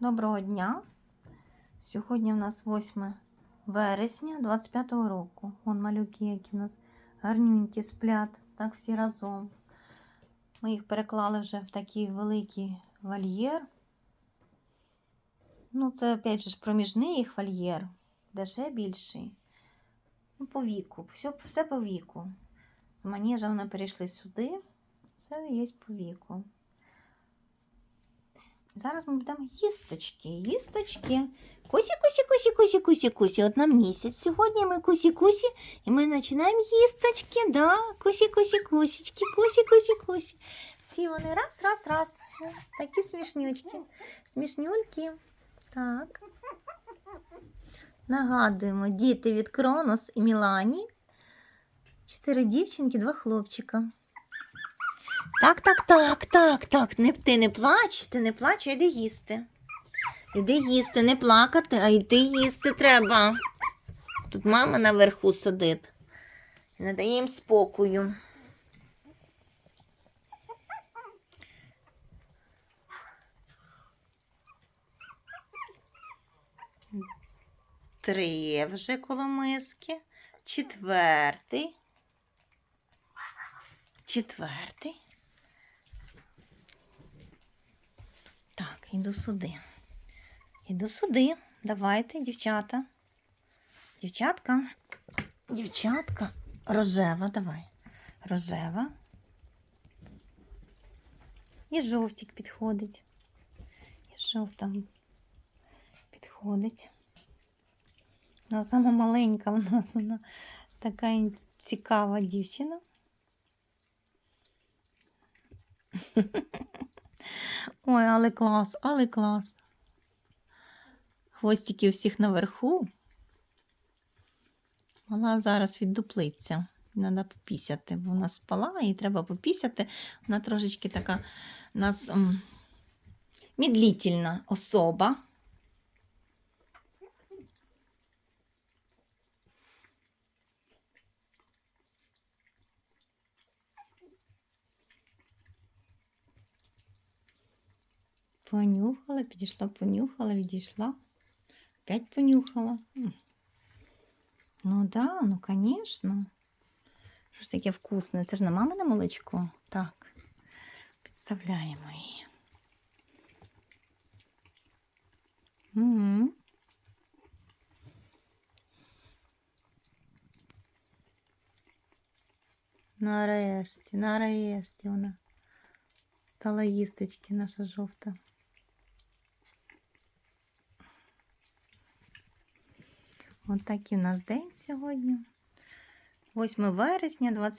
Доброго дня. Сьогодні в нас 8 вересня 25-го року. Вон малюки, які у нас гарнюнькі сплять, так всі разом. Ми їх переклали вже в такий великий вольєр. Ну, це опять же проміжний їх вольєр, де ще більший. Ну, по віку, все, все по віку. З манежа вони перейшли сюди, все є по віку. Зараз ми будемо їсточки. Їсточки. Кусі, кусі, кусі, кусі, кусі, кусі. От нам місяць. Сьогодні ми кусі, кусі, і ми починаємо їсточки. Да? Кусі, кусі, кусічки, кусі, кусі, кусі. Всі вони раз, раз, раз. Такі смішнючки. Смішнюльки. Так. Нагадуємо, діти від Кронос і Мілані. Чотири дівчинки, два хлопчика. Так, так, так, так, так. Не, ти не плач, ти не плач, а йди їсти. Іди їсти, не плакати, а йди їсти треба. Тут мама наверху сидить. Не їм спокою. Три вже коло миски. Четвертий. Четвертий. Так, іду сюди. Іду сюди. Давайте, дівчата. Дівчатка. Дівчатка. Рожева, давай. Рожева. І жовтик підходить. І жовта підходить. Вона сама маленька у нас вона така цікава дівчина. Ой, але клас, але клас. Хвостики у наверху. Вона зараз віддуплиться. Треба попісяти, вона спала і треба попісяти. Вона трошечки така у нас м, медлительна особа. Понюхала, підійшла, понюхала, відійшла. Опять понюхала. М. Ну да, ну конечно. Що ж таке вкусне? Це ж на мамине молочко. Так. Підставляємо її. Угу. Нарешті, нарешті вона стала їсточки наша жовта. От такий наш день сьогодні. 8 вересня, 25